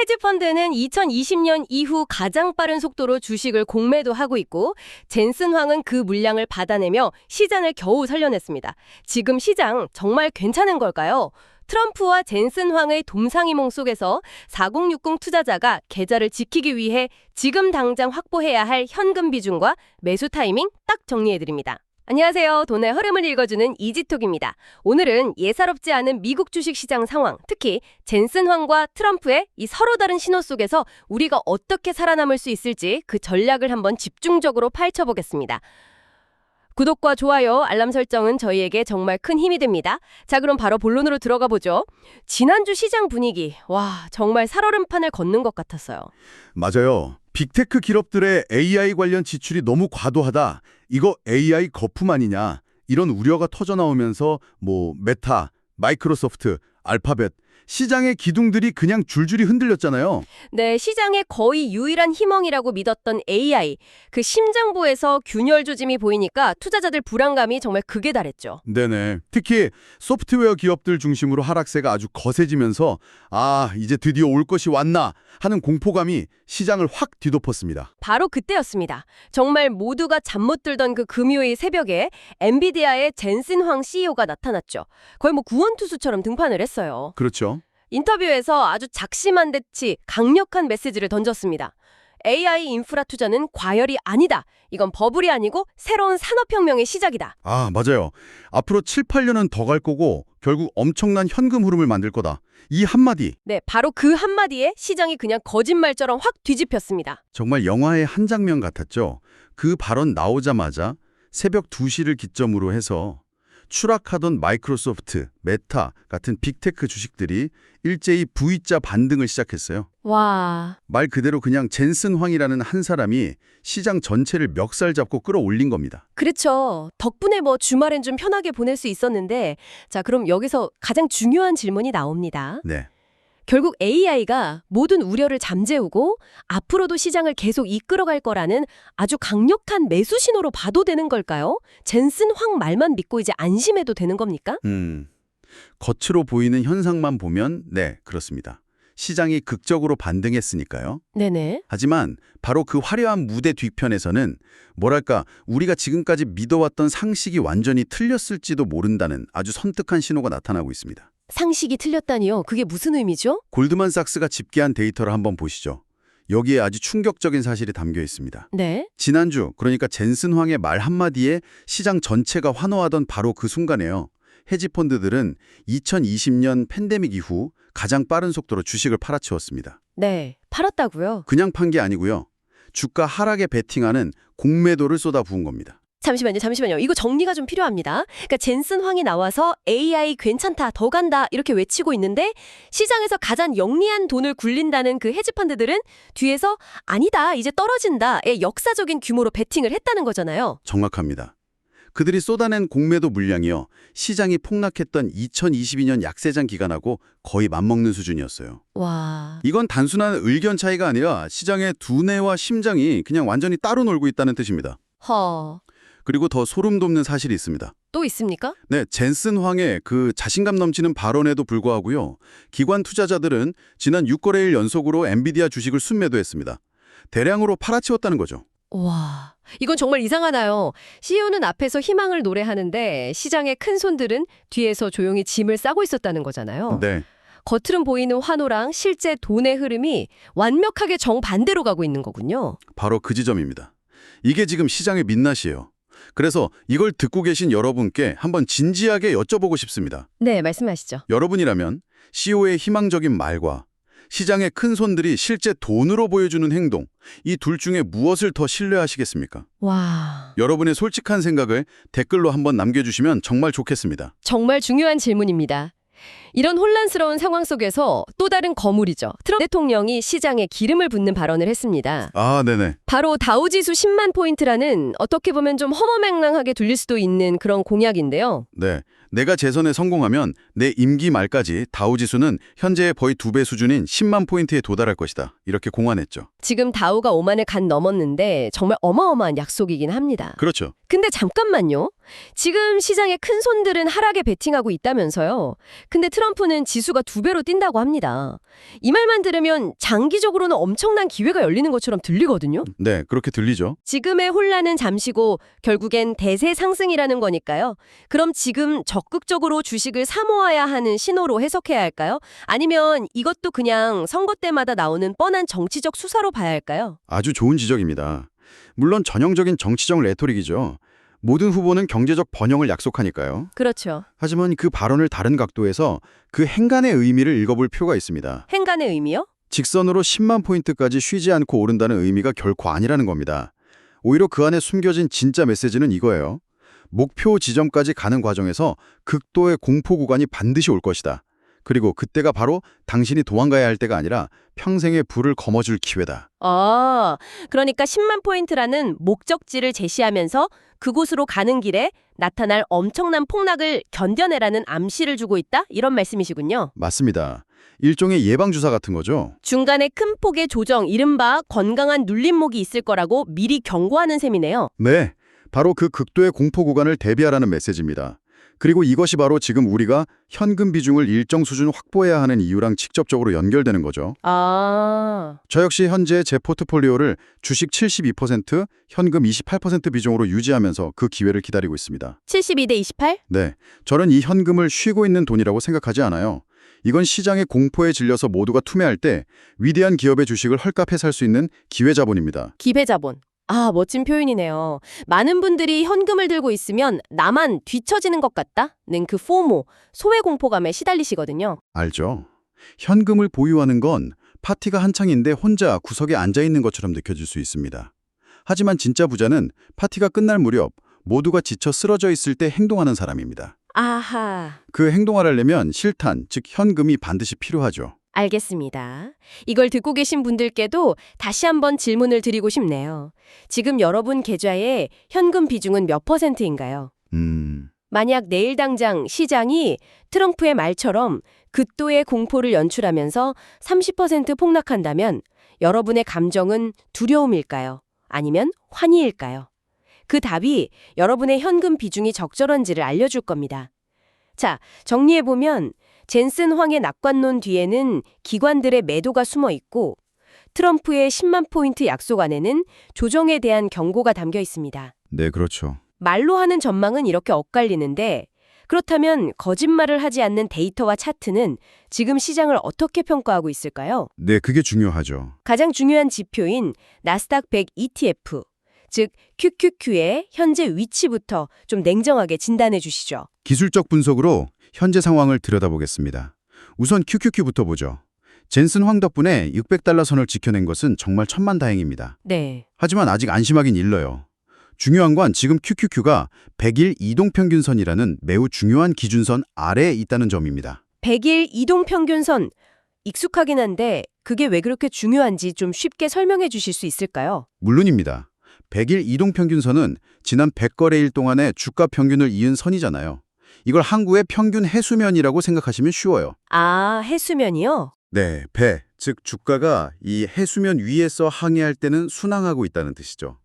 헤지펀드는 2020년 이후 가장 빠른 속도로 주식을 공매도 하고 있고 젠슨 황은 그 물량을 받아내며 시장을 겨우 살려냈습니다. 지금 시장 정말 괜찮은 걸까요? 트럼프와 젠슨 황의 동상이몽 속에서 4060 투자자가 계좌를 지키기 위해 지금 당장 확보해야 할 현금 비중과 매수 타이밍 딱 정리해드립니다. 안녕하세요. 돈의 흐름을 읽어주는 이지톡입니다. 오늘은 예사롭지 않은 미국 주식시장 상황, 특히 젠슨 황과 트럼프의 이 서로 다른 신호 속에서 우리가 어떻게 살아남을 수 있을지 그 전략을 한번 집중적으로 파헤쳐보겠습니다. 구독과 좋아요, 알람 설정은 저희에게 정말 큰 힘이 됩니다. 자, 그럼 바로 본론으로 들어가 보죠. 지난주 시장 분위기, 와, 정말 살얼음판을 걷는 것 같았어요. 맞아요. 빅테크 기업들의 AI 관련 지출이 너무 과도하다. 이거 AI 거품 아니냐. 이런 우려가 터져 나오면서 뭐 메타, 마이크로소프트, 알파벳 시장의 기둥들이 그냥 줄줄이 흔들렸잖아요. 네, 시장의 거의 유일한 희망이라고 믿었던 AI, 그 심장부에서 균열 조짐이 보이니까 투자자들 불안감이 정말 극에 달했죠. 네네. 특히 소프트웨어 기업들 중심으로 하락세가 아주 거세지면서 아, 이제 드디어 올 것이 왔나 하는 공포감이 시장을 확 뒤덮었습니다. 바로 그때였습니다. 정말 모두가 잠 못 들던 그 금요일 새벽에 엔비디아의 젠슨 황 CEO가 나타났죠. 거의 뭐 구원투수처럼 등판을 했어요. 그렇죠. 인터뷰에서 아주 작심한 듯이 강력한 메시지를 던졌습니다. AI 인프라 투자는 과열이 아니다. 이건 버블이 아니고 새로운 산업혁명의 시작이다. 아, 맞아요. 앞으로 7, 8년은 더 갈 거고 결국 엄청난 현금 흐름을 만들 거다. 이 한마디 네, 바로 그 한마디에 시장이 그냥 거짓말처럼 확 뒤집혔습니다. 정말 영화의 한 장면 같았죠. 그 발언 나오자마자 새벽 2시를 기점으로 해서 추락하던 마이크로소프트, 메타 같은 빅테크 주식들이 일제히 V자 반등을 시작했어요. 와, 말 그대로 그냥 젠슨 황이라는 한 사람이 시장 전체를 멱살 잡고 끌어올린 겁니다. 그렇죠. 덕분에 뭐 주말엔 좀 편하게 보낼 수 있었는데, 자, 그럼 여기서 가장 중요한 질문이 나옵니다. 네. 결국 AI가 모든 우려를 잠재우고 앞으로도 시장을 계속 이끌어갈 거라는 아주 강력한 매수 신호로 봐도 되는 걸까요? 젠슨 황 말만 믿고 이제 안심해도 되는 겁니까? 음. 겉으로 보이는 현상만 보면 네, 그렇습니다. 시장이 극적으로 반등했으니까요. 네네. 하지만 바로 그 화려한 무대 뒤편에서는 뭐랄까 우리가 지금까지 믿어왔던 상식이 완전히 틀렸을지도 모른다는 아주 선택한 신호가 나타나고 있습니다. 상식이 틀렸다니요? 그게 무슨 의미죠? 골드만삭스가 집계한 데이터를 한번 보시죠. 여기에 아주 충격적인 사실이 담겨 있습니다. 네. 지난주 그러니까 젠슨 황의 말 한마디에 시장 전체가 환호하던 바로 그 순간에요. 헤지펀드들은 2020년 팬데믹 이후 가장 빠른 속도로 주식을 팔아치웠습니다. 네. 팔았다고요? 그냥 판 게 아니고요. 주가 하락에 베팅하는 공매도를 쏟아부은 겁니다. 잠시만요, 잠시만요. 이거 정리가 좀 필요합니다. 그러니까 젠슨 황이 나와서 AI 괜찮다, 더 간다 이렇게 외치고 있는데 시장에서 가장 영리한 돈을 굴린다는 그 헤지펀드들은 뒤에서 아니다, 이제 떨어진다의 역사적인 규모로 베팅을 했다는 거잖아요. 정확합니다. 그들이 쏟아낸 공매도 물량이요. 시장이 폭락했던 2022년 약세장 기간하고 거의 맞먹는 수준이었어요. 와, 이건 단순한 의견 차이가 아니라 시장의 두뇌와 심장이 그냥 완전히 따로 놀고 있다는 뜻입니다. 허, 그리고 더 소름 돋는 사실이 있습니다. 또 있습니까? 네, 젠슨 황의 그 자신감 넘치는 발언에도 불구하고요. 기관 투자자들은 지난 6거래일 연속으로 엔비디아 주식을 순매도했습니다. 대량으로 팔아치웠다는 거죠. 와, 이건 정말 이상하나요? CEO는 앞에서 희망을 노래하는데 시장의 큰 손들은 뒤에서 조용히 짐을 싸고 있었다는 거잖아요. 네. 겉으론 보이는 환호랑 실제 돈의 흐름이 완벽하게 정반대로 가고 있는 거군요. 바로 그 지점입니다. 이게 지금 시장의 민낯이에요. 그래서 이걸 듣고 계신 여러분께 한번 진지하게 여쭤보고 싶습니다. 네, 말씀하시죠. 여러분이라면 CEO의 희망적인 말과 시장의 큰 손들이 실제 돈으로 보여주는 행동, 이 둘 중에 무엇을 더 신뢰하시겠습니까? 와, 여러분의 솔직한 생각을 댓글로 한번 남겨주시면 정말 좋겠습니다. 정말 중요한 질문입니다. 이런 혼란스러운 상황 속에서 또 다른 거물이죠. 트럼프 대통령이 시장에 기름을 붓는 발언을 했습니다. 아, 네네. 바로 다우지수 10만 포인트라는 어떻게 보면 좀 허무맹랑하게 들릴 수도 있는 그런 공약인데요. 네. 내가 재선에 성공하면 내 임기 말까지 다우지수는 현재의 거의 두 배 수준인 10만 포인트에 도달할 것이다. 이렇게 공언했죠. 지금 다우가 5만을 간 넘었는데 정말 어마어마한 약속이긴 합니다. 그렇죠. 근데 잠깐만요. 지금 시장의 큰 손들은 하락에 베팅하고 있다면서요. 근데 트럼프는 지수가 두 배로 뛴다고 합니다. 이 말만 들으면 장기적으로는 엄청난 기회가 열리는 것처럼 들리거든요. 네, 그렇게 들리죠. 지금의 혼란은 잠시고 결국엔 대세 상승이라는 거니까요. 그럼 지금 적극적으로 주식을 사 모아야 하는 신호로 해석해야 할까요? 아니면 이것도 그냥 선거 때마다 나오는 뻔한 정치적 수사로 봐야 할까요? 아주 좋은 지적입니다. 물론 전형적인 정치적 레토릭이죠. 모든 후보는 경제적 번영을 약속하니까요. 그렇죠. 하지만 그 발언을 다른 각도에서 그 행간의 의미를 읽어볼 필요가 있습니다. 행간의 의미요? 직선으로 10만 포인트까지 쉬지 않고 오른다는 의미가 결코 아니라는 겁니다. 오히려 그 안에 숨겨진 진짜 메시지는 이거예요. 목표 지점까지 가는 과정에서 극도의 공포 구간이 반드시 올 것이다. 그리고 그때가 바로 당신이 도망가야 할 때가 아니라 평생의 불을 거머쥘 기회다. 아, 그러니까 10만 포인트라는 목적지를 제시하면서 그곳으로 가는 길에 나타날 엄청난 폭락을 견뎌내라는 암시를 주고 있다? 이런 말씀이시군요. 맞습니다. 일종의 예방주사 같은 거죠. 중간에 큰 폭의 조정, 이른바 건강한 눌림목이 있을 거라고 미리 경고하는 셈이네요. 네, 바로 그 극도의 공포 구간을 대비하라는 메시지입니다. 그리고 이것이 바로 지금 우리가 현금 비중을 일정 수준 확보해야 하는 이유랑 직접적으로 연결되는 거죠. 아, 저 역시 현재 제 포트폴리오를 주식 72%, 현금 28% 비중으로 유지하면서 그 기회를 기다리고 있습니다. 72대 28? 네, 저는 이 현금을 쉬고 있는 돈이라고 생각하지 않아요. 이건 시장의 공포에 질려서 모두가 투매할 때 위대한 기업의 주식을 헐값에 살 수 있는 기회 자본입니다. 기회자본. 아, 멋진 표현이네요. 많은 분들이 현금을 들고 있으면 나만 뒤처지는 것 같다는 그 포모, 소외 공포감에 시달리시거든요. 알죠? 현금을 보유하는 건 파티가 한창인데 혼자 구석에 앉아 있는 것처럼 느껴질 수 있습니다. 하지만 진짜 부자는 파티가 끝날 무렵 모두가 지쳐 쓰러져 있을 때 행동하는 사람입니다. 아하. 그 행동하려면 실탄, 즉 현금이 반드시 필요하죠. 알겠습니다. 이걸 듣고 계신 분들께도 다시 한번 질문을 드리고 싶네요. 지금 여러분 계좌에 현금 비중은 몇 퍼센트인가요? 음, 만약 내일 당장 시장이 트럼프의 말처럼 극도의 공포를 연출하면서 30% 폭락한다면 여러분의 감정은 두려움일까요? 아니면 환희일까요? 그 답이 여러분의 현금 비중이 적절한지를 알려줄 겁니다. 자, 정리해보면 젠슨 황의 낙관론 뒤에는 기관들의 매도가 숨어 있고 트럼프의 10만 포인트 약속 안에는 조정에 대한 경고가 담겨 있습니다. 네, 그렇죠. 말로 하는 전망은 이렇게 엇갈리는데 그렇다면 거짓말을 하지 않는 데이터와 차트는 지금 시장을 어떻게 평가하고 있을까요? 네, 그게 중요하죠. 가장 중요한 지표인 나스닥 100 ETF, 즉 QQQ의 현재 위치부터 좀 냉정하게 진단해 주시죠. 기술적 분석으로 현재 상황을 들여다보겠습니다. 우선 QQQ부터 보죠. 젠슨 황 덕분에 600달러 선을 지켜낸 것은 정말 천만다행입니다. 네. 하지만 아직 안심하긴 일러요. 중요한 건 지금 QQQ가 100일 이동평균선이라는 매우 중요한 기준선 아래에 있다는 점입니다. 100일 이동 평균선 익숙하긴 한데 그게 왜 그렇게 중요한지 좀 쉽게 설명해 주실 수 있을까요? 물론입니다. 100일 이동평균선은 지난 100거래일 동안의 주가 평균을 이은 선이잖아요. 이걸 항구의 평균 해수면이라고 생각하시면 쉬워요. 아, 해수면이요? 네, 배, 즉 주가가 이 해수면 위에서 항해할 때는 순항하고 있다는 뜻이죠.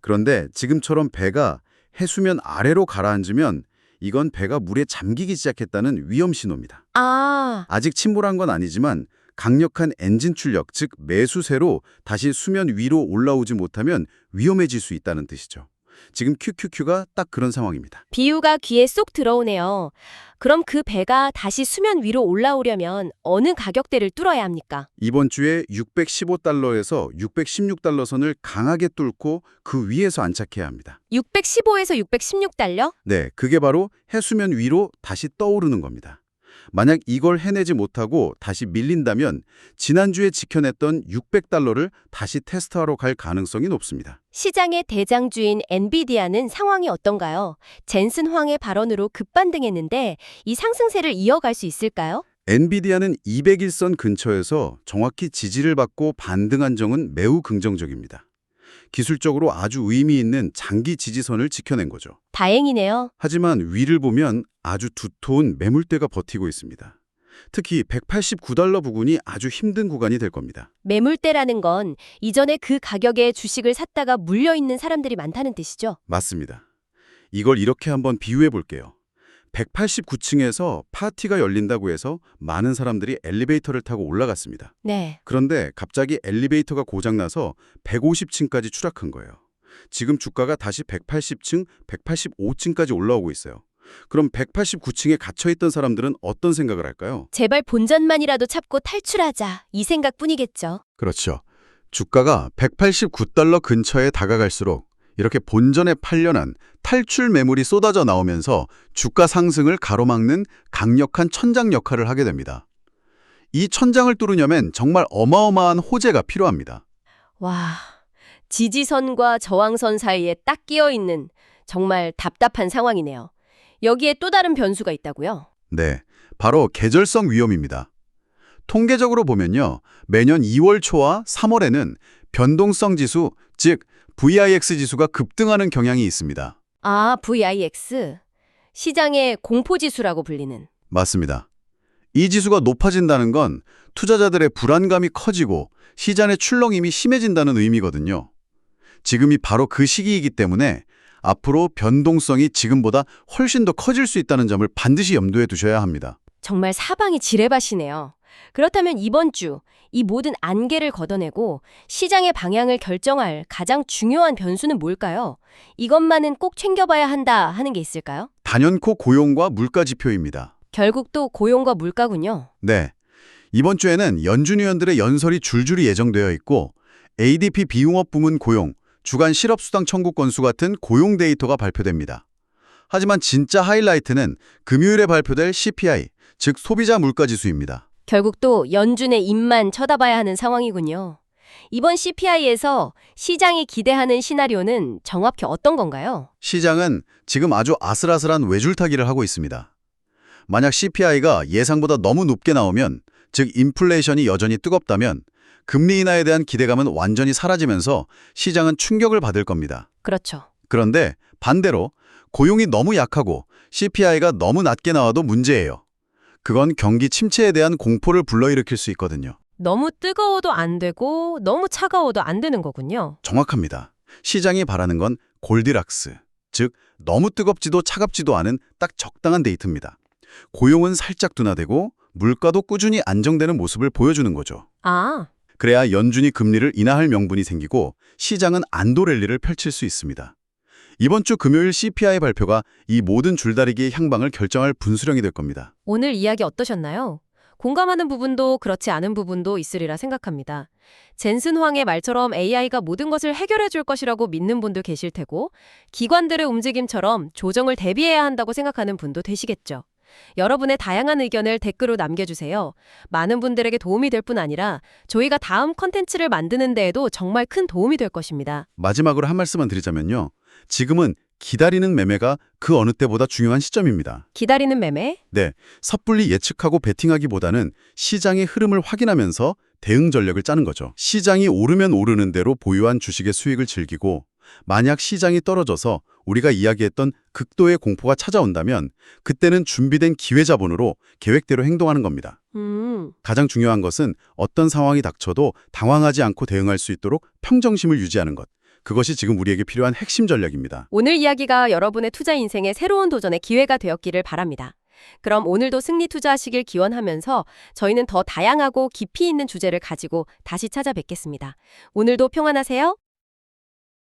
그런데 지금처럼 배가 해수면 아래로 가라앉으면 이건 배가 물에 잠기기 시작했다는 위험 신호입니다. 아, 아직 침몰한 건 아니지만 강력한 엔진 출력, 즉 매수세로 다시 수면 위로 올라오지 못하면 위험해질 수 있다는 뜻이죠. 지금 QQQ가 딱 그런 상황입니다. 비유가 귀에 쏙 들어오네요. 그럼 그 배가 다시 수면 위로 올라오려면 어느 가격대를 뚫어야 합니까? 이번 주에 615달러에서 616달러 선을 강하게 뚫고 그 위에서 안착해야 합니다. 615에서 616달러? 네, 그게 바로 해수면 위로 다시 떠오르는 겁니다. 만약 이걸 해내지 못하고 다시 밀린다면 지난주에 지켜냈던 600달러를 다시 테스트하러 갈 가능성이 높습니다. 시장의 대장주인 엔비디아는 상황이 어떤가요? 젠슨 황의 발언으로 급반등했는데 이 상승세를 이어갈 수 있을까요? 엔비디아는 200일선 근처에서 정확히 지지를 받고 반등한 점은 매우 긍정적입니다. 기술적으로 아주 의미 있는 장기 지지선을 지켜낸 거죠. 다행이네요. 하지만 위를 보면 아주 두터운 매물대가 버티고 있습니다. 특히 189달러 부근이 아주 힘든 구간이 될 겁니다. 매물대라는 건 이전에 그 가격에 주식을 샀다가 물려있는 사람들이 많다는 뜻이죠. 맞습니다. 이걸 이렇게 한번 비유해 볼게요. 189층에서 파티가 열린다고 해서 많은 사람들이 엘리베이터를 타고 올라갔습니다. 네. 그런데 갑자기 엘리베이터가 고장나서 150층까지 추락한 거예요. 지금 주가가 다시 180층, 185층까지 올라오고 있어요. 그럼 189층에 갇혀있던 사람들은 어떤 생각을 할까요? 제발 본전만이라도 찾고 탈출하자. 이 생각뿐이겠죠. 그렇죠. 주가가 189달러 근처에 다가갈수록 이렇게 본전에 팔려난 탈출 매물이 쏟아져 나오면서 주가 상승을 가로막는 강력한 천장 역할을 하게 됩니다. 이 천장을 뚫으려면 정말 어마어마한 호재가 필요합니다. 와, 지지선과 저항선 사이에 딱 끼어 있는 정말 답답한 상황이네요. 여기에 또 다른 변수가 있다고요? 네, 바로 계절성 위험입니다. 통계적으로 보면요. 매년 2월 초와 3월에는 변동성 지수, 즉 VIX 지수가 급등하는 경향이 있습니다. 아, VIX. 시장의 공포지수라고 불리는. 맞습니다. 이 지수가 높아진다는 건 투자자들의 불안감이 커지고 시장의 출렁임이 심해진다는 의미거든요. 지금이 바로 그 시기이기 때문에 앞으로 변동성이 지금보다 훨씬 더 커질 수 있다는 점을 반드시 염두에 두셔야 합니다. 정말 사방이 지뢰밭이네요. 그렇다면 이번 주 이 모든 안개를 걷어내고 시장의 방향을 결정할 가장 중요한 변수는 뭘까요? 이것만은 꼭 챙겨봐야 한다 하는 게 있을까요? 단연코 고용과 물가 지표입니다. 결국 또 고용과 물가군요. 네. 이번 주에는 연준 위원들의 연설이 줄줄이 예정되어 있고 ADP 비용업 부문 고용, 주간 실업수당 청구 건수 같은 고용 데이터가 발표됩니다. 하지만 진짜 하이라이트는 금요일에 발표될 CPI, 즉 소비자 물가 지수입니다. 결국 또 연준의 입만 쳐다봐야 하는 상황이군요. 이번 CPI에서 시장이 기대하는 시나리오는 정확히 어떤 건가요? 시장은 지금 아주 아슬아슬한 외줄타기를 하고 있습니다. 만약 CPI가 예상보다 너무 높게 나오면, 즉 인플레이션이 여전히 뜨겁다면 금리 인하에 대한 기대감은 완전히 사라지면서 시장은 충격을 받을 겁니다. 그렇죠. 그런데 반대로 고용이 너무 약하고 CPI가 너무 낮게 나와도 문제예요. 그건 경기 침체에 대한 공포를 불러일으킬 수 있거든요. 너무 뜨거워도 안 되고 너무 차가워도 안 되는 거군요. 정확합니다. 시장이 바라는 건 골디락스, 즉 너무 뜨겁지도 차갑지도 않은 딱 적당한 데이트입니다. 고용은 살짝 둔화되고 물가도 꾸준히 안정되는 모습을 보여주는 거죠. 아, 그래야 연준이 금리를 인하할 명분이 생기고 시장은 안도 랠리를 펼칠 수 있습니다. 이번 주 금요일 CPI 발표가 이 모든 줄다리기의 향방을 결정할 분수령이 될 겁니다. 오늘 이야기 어떠셨나요? 공감하는 부분도 그렇지 않은 부분도 있으리라 생각합니다. 젠슨 황의 말처럼 AI가 모든 것을 해결해 줄 것이라고 믿는 분도 계실 테고, 기관들의 움직임처럼 조정을 대비해야 한다고 생각하는 분도 되시겠죠. 여러분의 다양한 의견을 댓글로 남겨주세요. 많은 분들에게 도움이 될 뿐 아니라 저희가 다음 컨텐츠를 만드는 데에도 정말 큰 도움이 될 것입니다. 마지막으로 한 말씀만 드리자면요. 지금은 기다리는 매매가 그 어느 때보다 중요한 시점입니다. 기다리는 매매? 네, 섣불리 예측하고 베팅하기보다는 시장의 흐름을 확인하면서 대응 전략을 짜는 거죠. 시장이 오르면 오르는 대로 보유한 주식의 수익을 즐기고 만약 시장이 떨어져서 우리가 이야기했던 극도의 공포가 찾아온다면 그때는 준비된 기회 자본으로 계획대로 행동하는 겁니다. 음, 가장 중요한 것은 어떤 상황이 닥쳐도 당황하지 않고 대응할 수 있도록 평정심을 유지하는 것. 그것이 지금 우리에게 필요한 핵심 전략입니다. 오늘 이야기가 여러분의 투자 인생의 새로운 도전의 기회가 되었기를 바랍니다. 그럼 오늘도 승리 투자하시길 기원하면서 저희는 더 다양하고 깊이 있는 주제를 가지고 다시 찾아뵙겠습니다. 오늘도 평안하세요.